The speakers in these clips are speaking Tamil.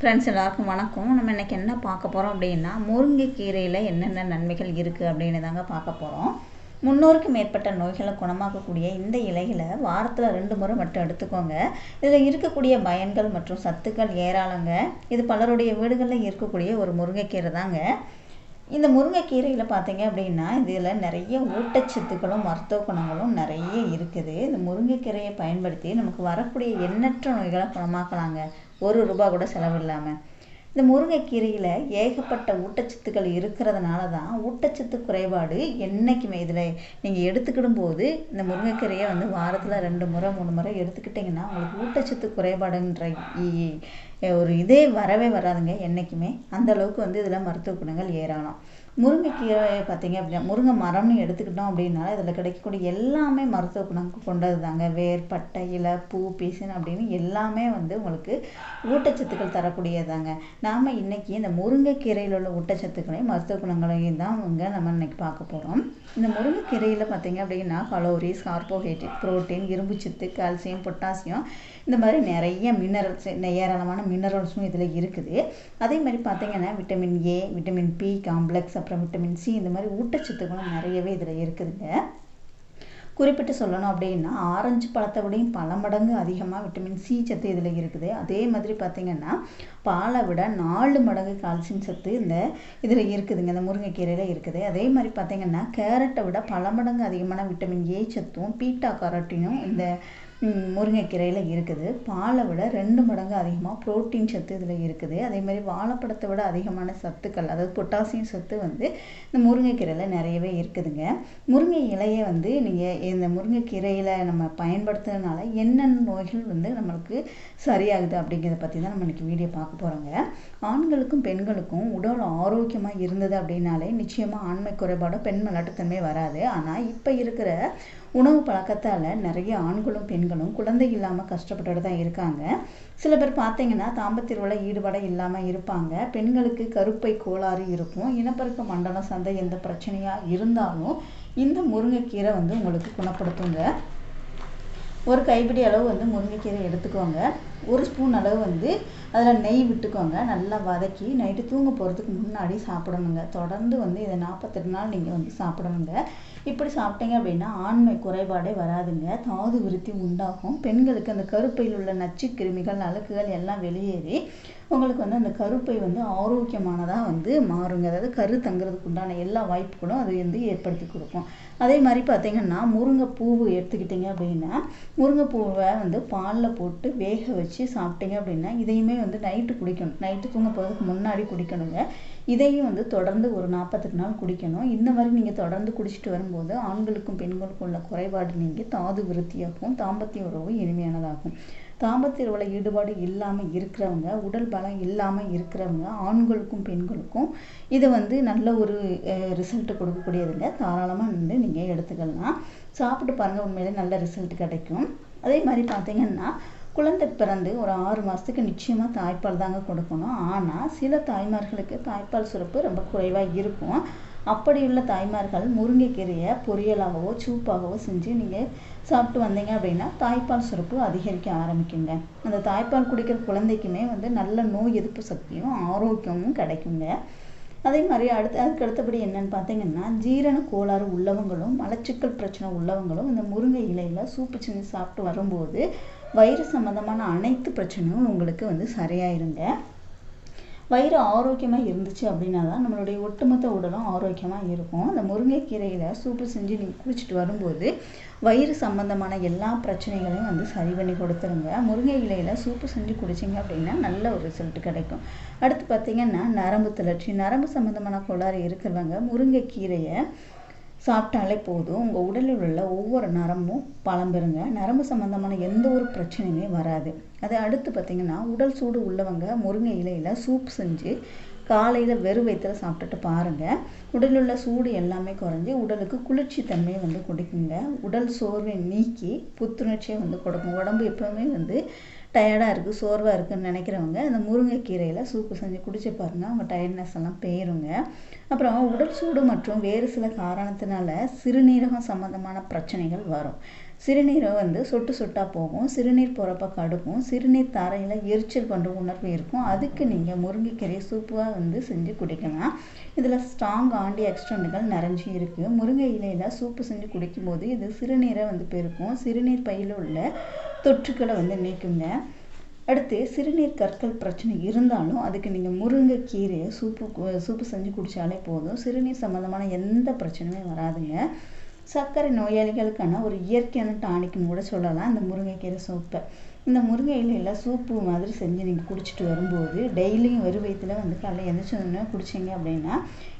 ஃப்ரெண்ட்ஸ் எல்லாருக்கும் வணக்கம். நம்ம இன்றைக்கி என்ன பார்க்க போகிறோம் அப்படின்னா முருங்கைக்கீரையில் என்னென்ன நன்மைகள் இருக்குது அப்படின்னு தாங்க பார்க்க போகிறோம் முன்னூறுக்கு மேற்பட்ட நோய்களை குணமாக்கக்கூடிய இந்த இலைகளை வாரத்தில் ரெண்டு முறை மட்டும் எடுத்துக்கோங்க. இதில் இருக்கக்கூடிய பயன்கள் மற்றும் சத்துக்கள் ஏராளங்க. இது பலருடைய வீடுகளில் இருக்கக்கூடிய ஒரு முருங்கைக்கீரை தாங்க. இந்த முருங்கைக்கீரையில் பார்த்தீங்க அப்படின்னா இதில் நிறைய ஊட்டச்சத்துக்களும் மருத்துவ குணங்களும் நிறைய இருக்குது. இந்த முருங்கைக்கீரையை பயன்படுத்தி நமக்கு வரக்கூடிய எண்ணற்ற நோய்களை குணமாக்கலாங்க. ஒரு ரூபா கூட செலவில்லாமல் இந்த முருங்கைக்கீரையில் ஏகப்பட்ட ஊட்டச்சத்துக்கள் இருக்கிறதுனால தான் ஊட்டச்சத்து குறைபாடு என்றைக்குமே இதில் நீங்கள் எடுத்துக்கிடும் போது இந்த முருங்கைக்கீரையை வந்து வாரத்தில் ரெண்டு முறை மூணு முறை எடுத்துக்கிட்டிங்கன்னா உங்களுக்கு ஊட்டச்சத்து குறைபாடுன்ற ஒரு இதே வரவே வராதுங்க என்றைக்குமே அந்த அளவுக்கு வந்து இதில் மருத்துவ குணங்கள் ஏராளம். முருங்கைக்கீரை பார்த்தீங்க அப்படின்னா முருங்கை மரம்னு எடுத்துக்கிட்டோம் அப்படின்னா இதில் கிடைக்கக்கூடிய எல்லாமே மருத்துவ குணம் கொண்டது தாங்க வேர் பட்டை இலை பூ பீசன் அப்படின்னு எல்லாமே வந்து உங்களுக்கு ஊட்டச்சத்துக்கள் தரக்கூடியதாங்க. நாம் இன்றைக்கி இந்த முருங்கைக்கீரையில் உள்ள ஊட்டச்சத்துக்களையும் மருத்துவ குணங்களையும் தான் அவங்க நம்ம இன்றைக்கி பார்க்க போகிறோம் இந்த முருங்கைக்கீரையில் பார்த்தீங்க அப்படின்னா கலோரிஸ் கார்போஹைட்ரேட் புரோட்டீன் இரும்புச்சத்து கால்சியம் பொட்டாசியம் இந்த மாதிரி நிறைய மினரல்ஸ் ஏராளமான மினரல்ஸும் இதில் இருக்குது. அதே மாதிரி பார்த்தீங்கன்னா vitamin A vitamin B complex அப்புறம் விட்டமின் சி இந்த மாதிரி ஊட்டச்சத்துக்களும் நிறையவே இதில் இருக்குதுங்க. குறிப்பிட்டு சொல்லணும் அப்படின்னா ஆரஞ்சு பழத்தை விடையும் பல மடங்கு அதிகமாக விட்டமின் சி சத்து இதில் இருக்குது. அதே மாதிரி பார்த்திங்கன்னா பாலை விட நாலு மடங்கு கால்சியம் சத்து இந்த இதில் இருக்குதுங்க. இந்த முருங்கைக்கீரையில் இருக்குது. அதே மாதிரி பார்த்திங்கன்னா கேரட்டை விட பல மடங்கு அதிகமான விட்டமின் ஏ சத்தும் பீட்டா கரோட்டினும் இந்த முருங்கைக்கீரையில் இருக்குது. பாலை விட ரெண்டு மடங்கு அதிகமாக புரோட்டீன் சத்து இதில் இருக்குது. அதே மாதிரி வாழைப்பழத்தை விட அதிகமான சத்துக்கள் அதாவது பொட்டாசியம் சத்து வந்து இந்த முருங்கைக்கீரையில் நிறையவே இருக்குதுங்க. முருங்கை இலையை வந்து நீங்கள் இந்த முருங்கைக்கீரையில் நம்ம பயன்படுத்துறதுனால என்னென்ன நோய்கள் வந்து நம்மளுக்கு சரியாகுது அப்படிங்கிறத பற்றி தான் நம்ம இன்றைக்கி வீடியோ பார்க்க போகிறோங்க ஆண்களுக்கும் பெண்களுக்கும் உடல் ஆரோக்கியமாக இருந்தது அப்படின்னாலே நிச்சயமாக ஆண்மை குறைபாடும் பெண் மலட்டுத்தன்மை வராது. ஆனால் இப்போ இருக்கிற உணவு பழக்கத்தால் நிறைய ஆண்களும் பெண்களும் குழந்தை இல்லாமல் கஷ்டப்பட்டுட்டு தான் இருக்காங்க. சில பேர் பார்த்தீங்கன்னா தாம்பத்திருவில் ஈடுபாடு இல்லாமல் இருப்பாங்க. பெண்களுக்கு கருப்பை கோளாறு இருக்கும். இனப்பெருக்க மண்டலம் சந்தை எந்த பிரச்சனையாக இருந்தாலும் இந்த முருங்கைக்கீரை வந்து உங்களுக்கு குணப்படுத்துங்க. ஒரு கைப்பிடி அளவு வந்து முருங்கைக்கீரை எடுத்துக்கோங்க. ஒரு ஸ்பூன் அளவு வந்து அதில் நெய் விட்டுக்கோங்க. நல்லா வதக்கி நைட்டு தூங்க போகிறதுக்கு முன்னாடி சாப்பிடணுங்க. தொடர்ந்து வந்து இதை நாற்பத்தெட்டு நாள் நீங்கள் வந்து சாப்பிடணுங்க. இப்படி சாப்பிட்டீங்க அப்படின்னா ஆண்மை குறைபாடே வராதுங்க. தாது விருத்தி உண்டாகும். பெண்களுக்கு அந்த கருப்பையில் உள்ள நச்சு கிருமிகள் அழுக்குகள் எல்லாம் வெளியேறி உங்களுக்கு வந்து அந்த கருப்பை வந்து ஆரோக்கியமானதாக வந்து மாறுங்க. அதாவது கரு தங்குறதுக்கு உண்டான எல்லா வாய்ப்புகளும் அது வந்து ஏற்படுத்தி கொடுக்கும். அதே மாதிரி பார்த்தீங்கன்னா முருங்கைப்பூவு எடுத்துக்கிட்டிங்க அப்படின்னா முருங்கைப்பூவை வந்து பாலில் போட்டு வேக வச்சு சாப்பிட்டீங்க அப்படின்னா இதையுமே வந்து நைட்டு குடிக்கணும். நைட்டு தூங்க போகிறதுக்கு முன்னாடி குடிக்கணுங்க. இதையும் வந்து தொடர்ந்து ஒரு நாற்பத்தெட்டு நாள் குடிக்கணும். இந்த மாதிரி நீங்கள் தொடர்ந்து குடிச்சிட்டு வரும்போது ஆண்களுக்கும் பெண்களுக்கும் உள்ள குறைபாடு நீங்கி தாது விருத்தியாகும் தாம்பத்திய உறவு இனிமையானதாகும். தாம்பத்திய உறவுல ஈடுபாடு இல்லாமல் இருக்கிறவங்க உடல் பலம் இல்லாமல் இருக்கிறவங்க ஆண்களுக்கும் பெண்களுக்கும் இது வந்து நல்ல ஒரு ரிசல்ட் கொடுக்கக்கூடியதுங்க. தாராளமாக வந்து நீங்கள் எடுத்துக்கலாம். சாப்பிட்டு பாருங்கள் உண்மையிலே நல்ல ரிசல்ட் கிடைக்கும். அதே மாதிரி பார்த்தீங்கன்னா குழந்தை பிறந்து ஒரு ஆறு மாதத்துக்கு நிச்சயமாக தாய்ப்பால் தாங்க கொடுக்கணும். ஆனால் சில தாய்மார்களுக்கு தாய்ப்பால் சுரப்பு ரொம்ப குறைவாக இருக்கும். அப்படி உள்ள தாய்மார்கள் முருங்கைக்கீரையை பொரியலாகவோ சூப்பாகவோ செஞ்சு நீங்கள் சாப்பிட்டு வந்தீங்க அப்படின்னா தாய்ப்பால் சுரப்பு அதிகரிக்க ஆரம்பிக்குங்க. அந்த தாய்ப்பால் குடிக்கிற குழந்தைக்குமே வந்து நல்ல நோய் எதிர்ப்பு சக்தியும் ஆரோக்கியமும் கிடைக்குங்க. அதே மாதிரி அடுத்து அதுக்கு அடுத்தபடி என்னன்னு பார்த்தீங்கன்னா ஜீரண கோளாறு உள்ளவங்களும் மலச்சிக்கல் பிரச்சனை உள்ளவங்களும் இந்த முருங்கை இலையில சூப்பு செஞ்சு சாப்பிட்டு வரும்போது வயிறு சம்மந்தமான அனைத்து பிரச்சனையும் உங்களுக்கு வந்து சரியாயிருங்க. வயிறு ஆரோக்கியமாக இருந்துச்சு அப்படின்னா தான் நம்மளுடைய ஒட்டுமொத்த உடலும் ஆரோக்கியமாக இருக்கும். அந்த முருங்கைக்கீரையில் சூப்பு செஞ்சு நீங்கள் குடிச்சிட்டு வரும்போது வயிறு சம்பந்தமான எல்லா பிரச்சனைகளையும் வந்து சரி பண்ணி கொடுத்துருங்க. முருங்கை இலையில் சூப்பு செஞ்சு குடிச்சிங்க அப்படின்னா நல்ல ஒரு ரிசல்ட் கிடைக்கும். அடுத்து பார்த்தீங்கன்னா நரம்பு தளர்ச்சி. நரம்பு சம்பந்தமான கோளாறு இருக்கிறவங்க முருங்கைக்கீரையை சாப்பிட்டாலே போதும். உங்கள் உடலில் உள்ள ஒவ்வொரு நரம்பும் பலம்பெறுங்க நரம்பு சம்பந்தமான எந்த ஒரு பிரச்சனையுமே வராது. அது அடுத்து பார்த்தீங்கன்னா உடல் சூடு உள்ளவங்க முருங்கை இலையில் சூப் செஞ்சு காலையில் வெறும் வயிற்றுல சாப்பிட்டுட்டு பாருங்கள் உடலில் உள்ள சூடு எல்லாமே குறைஞ்சி உடலுக்கு குளிர்ச்சி தன்மையை வந்து கொடுக்குங்க. உடல் சோர்வை நீக்கி புத்துணர்ச்சியை வந்து கொடுக்கும். உடம்பு எப்போவுமே வந்து டயர்டாக இருக்குது சோர்வாக இருக்குதுன்னு நினைக்கிறவங்க இந்த முருங்கைக்கீரையில் சூப்பு செஞ்சு குடிச்சு பாருங்கள் அவங்க டயர்ட்னஸ் எல்லாம் போயிருங்க. அப்புறம் உடல் சூடு மற்றும் வேறு சில காரணத்தினால சிறுநீரகம் சம்மந்தமான பிரச்சனைகள் வரும். சிறுநீரகம் வந்து சொட்டு சொட்டாக போகும் சிறுநீர் போகிறப்ப கடுக்கும் சிறுநீர் தரையில் எரிச்சல் பண்ணுற உணர்வு இருக்கும். அதுக்கு நீங்கள் முருங்கைக்கீரை சூப்பாக வந்து செஞ்சு குடிக்கலாம். இதில் ஸ்ட்ராங் ஆண்டி ஆக்சிடென்ட்கள் நிறைஞ்சி இருக்குது முருங்கை இலையில் சூப்பு செஞ்சு குடிக்கும்போது இது சிறுநீரை வந்து பெருக்கும். சிறுநீர் பையில் உள்ள தொற்றுக்களை வந்து நீக்குங்க. அடுத்து சிறுநீர் கற்கள் பிரச்சனை இருந்தாலும் அதுக்கு நீங்கள் முருங்கைக்கீரையை சூப்பு சூப்பு செஞ்சு குடித்தாலே போதும். சிறுநீர் சம்மந்தமான எந்த பிரச்சனையுமே வராதுங்க. சர்க்கரை நோயாளிகளுக்கான ஒரு இயற்கையான டானிக்னு கூட சொல்லலாம். இந்த முருங்கைக்கீரை சூப்பை. இந்த முருங்கை இலையில சூப்பு மாதிரி செஞ்சு நீங்கள் குடிச்சிட்டு வரும்போது டெய்லியும் வெறும் வயிற்றில் வந்து காலையில் எழுந்திரிச்சோடனே குடிச்சிங்க அப்படின்னா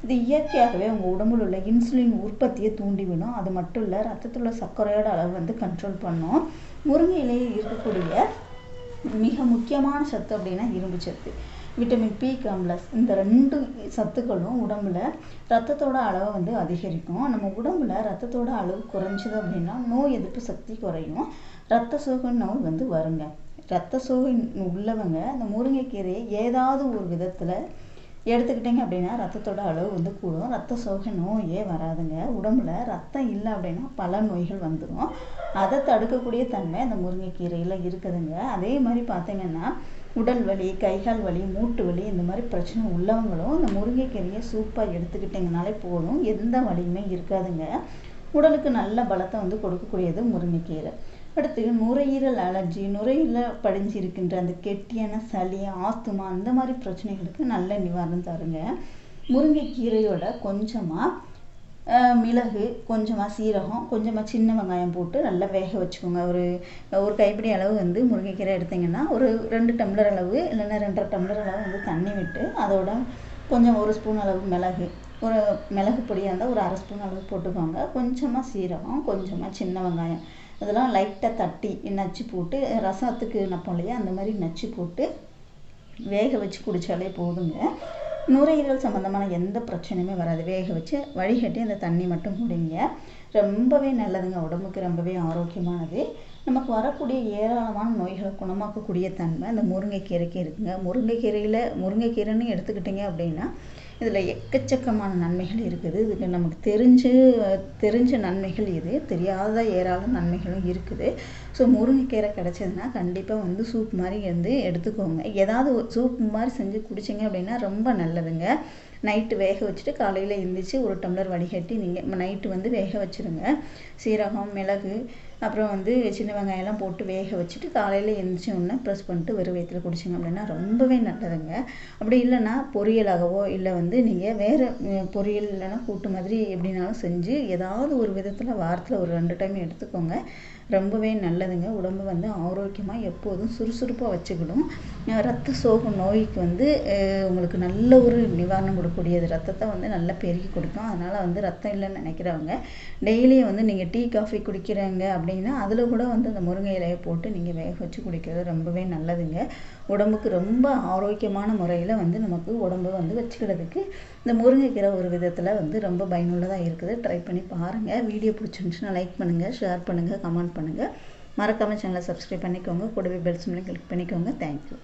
இது இயற்கையாகவே உங்கள் உடம்புல உள்ள இன்சுலின் உற்பத்தியை தூண்டிவிடும் அது மட்டும் இல்லை ரத்தத்தில் உள்ள சர்க்கரையோட அளவு வந்து கண்ட்ரோல் பண்ணும். முருங்கை இலையில் இருக்கக்கூடிய மிக முக்கியமான சத்து அப்படின்னா இரும்பு சத்து. விட்டமின் பி காம்ப்ளஸ் இந்த ரெண்டு சத்துக்களும் உடம்புல ரத்தத்தோட அளவை வந்து அதிகரிக்கும். நம்ம உடம்புல ரத்தத்தோட அளவு குறைஞ்சது அப்படின்னா நோய் எதிர்ப்பு சக்தி குறையும். ரத்த சோகை நோய் வந்து வருங்க. ரத்த சோகை உள்ளவங்க இந்த முருங்கைக்கீரையை ஏதாவது ஒரு விதத்தில் எடுத்துக்கிட்டிங்க அப்படின்னா ரத்தத்தோட அளவு வந்து கூடும். ரத்த சோகை நோயே வராதுங்க. உடம்புல ரத்தம் இல்லை அப்படின்னா பல நோய்கள் வந்துடும் அதை தடுக்கக்கூடிய தன்மை அந்த முருங்கைக்கீரையில் இருக்குதுங்க. அதே மாதிரி பார்த்தீங்கன்னா உடல் வலி கைகால் வலி மூட்டு வலி இந்த மாதிரி பிரச்சனை உள்ளவங்களும் இந்த முருங்கைக்கீரையை சூப்பாக எடுத்துக்கிட்டிங்கனாலே போதும். எந்த வலியுமே இருக்காதுங்க. உடலுக்கு நல்ல பலத்தை வந்து கொடுக்கக்கூடியது முருங்கைக்கீரை. அடுத்து நுரையீரல் அலர்ஜி நுரையீரல படிஞ்சு இருக்கின்ற அந்த கெட்டியான சளி ஆஸ்துமா அந்த மாதிரி பிரச்சனைகளுக்கு நல்ல நிவாரணம் தருங்க. முருங்கைக்கீரையோட கொஞ்சமாக மிளகு கொஞ்சமாக சீரகம் கொஞ்சமாக சின்ன வெங்காயம் போட்டு நல்லா வேக வச்சுக்கோங்க. ஒரு ஒரு கைப்பிடி அளவு வந்து முருங்கைக்கீரை எடுத்திங்கன்னா ஒரு ரெண்டு டம்ளர் அளவு இல்லைன்னா ரெண்டரை டம்ளர் அளவு வந்து தண்ணி விட்டு அதோட கொஞ்சம் ஒரு ஸ்பூன் அளவு மிளகு ஒரு மிளகு பொடியாக இருந்தால் ஒரு அரை ஸ்பூன் அளவு போட்டுக்கோங்க. கொஞ்சமாக சீரகம் கொஞ்சமாக சின்ன வெங்காயம் இதெல்லாம் லைட்டாக தட்டி நச்சு போட்டு ரசத்துக்கு நப்போம் இல்லையா அந்த மாதிரி நச்சு போட்டு வேக வச்சு குடித்தாலே போதுங்க. நுரையீரல் சம்மந்தமான எந்த பிரச்சனையுமே வராது. வேக வச்சு வடிகட்டி அந்த தண்ணி மட்டும் குடிங்க. ரொம்பவே நல்லதுங்க. உடம்புக்கு ரொம்பவே ஆரோக்கியமானது. நமக்கு வரக்கூடிய ஏராளமான நோய்களை குணமாக்கக்கூடிய தன்மை அந்த முருங்கைக்கீரைக்கு இருக்குங்க. முருங்கைக்கீரையில் முருங்கைக்கீரைன்னு எடுத்துக்கிட்டிங்க அப்படின்னா இதில் எக்கச்சக்கமான நன்மைகள் இருக்குது. இதுக்கு நமக்கு தெரிஞ்சு தெரிஞ்ச நன்மைகள் இது. தெரியாத ஏராளம் நன்மைகளும் இருக்குது. ஸோ முருங்கைக்கீரை கிடச்சதுன்னா கண்டிப்பாக வந்து சூப் மாதிரி வந்து எடுத்துக்கோங்க. ஏதாவது ஒரு சூப் மாதிரி செஞ்சு குடிச்சிங்க அப்படின்னா ரொம்ப நல்லதுங்க. நைட்டு வேக வச்சுட்டு காலையில் எழுந்திரிச்சு ஒரு டம்ளர் வடிகட்டி நீங்கள் நைட்டு வந்து வேக வச்சுருங்க. சீரகம் மிளகு அப்புறம் வந்து சின்ன வெங்காயம்லாம் போட்டு வேக வச்சுட்டு காலையில் எழுந்திரிச்ச உடனே ப்ரெஸ் பண்ணிட்டு வெறும் வயிற்றுல குடிச்சிங்க அப்படின்னா ரொம்பவே நல்லதுங்க. அப்படி இல்லைன்னா பொரியலாகவோ இல்லை வந்து நீங்கள் வேறு பொரியல் இல்லைன்னா கூட்டு மாதிரி எப்படினாலும் செஞ்சு ஏதாவது ஒரு விதத்தில் வாரத்தில் ஒரு ரெண்டு டைம் எடுத்துக்கோங்க. ரொம்பவே நல்லதுங்க. உடம்பு வந்து ஆரோக்கியமாக எப்போதும் சுறுசுறுப்பாக வச்சுக்கிடும் ரத்த சோகை நோய்க்கு வந்து உங்களுக்கு நல்ல ஒரு நிவாரணம் கொடுக்கக்கூடியது. ரத்தத்தை வந்து நல்லா பெருக்கி கொடுக்கும். அதனால் வந்து ரத்தம் இல்லைன்னு நினைக்கிறவங்க டெய்லியும் வந்து நீங்கள் டீ காஃபி குடிக்கிறாங்க அப்படின்னா அதில் கூட வந்து அந்த முருங்கை இலையை போட்டு நீங்கள் வேக வச்சு குடிக்கிறது ரொம்பவே நல்லதுங்க. உடம்புக்கு ரொம்ப ஆரோக்கியமான முறையில் வந்து நமக்கு உடம்பு வந்து வச்சுக்கிறதுக்கு இந்த முருங்கைக்கீரை ஒரு விதத்தில் வந்து ரொம்ப பயனுள்ளதாக இருக்குது. ட்ரை பண்ணி பாருங்கள் வீடியோ பிடிச்சிருந்துச்சுன்னா லைக் பண்ணுங்கள் ஷேர் பண்ணுங்கள் கமெண்ட் பண்ணுங்கள் மறக்காமல் சேனலை சப்ஸ்கிரைப் பண்ணிக்கோங்க. கூடவே பெல் சிம்லையும் கிளிக் பண்ணிக்கோங்க. Thank you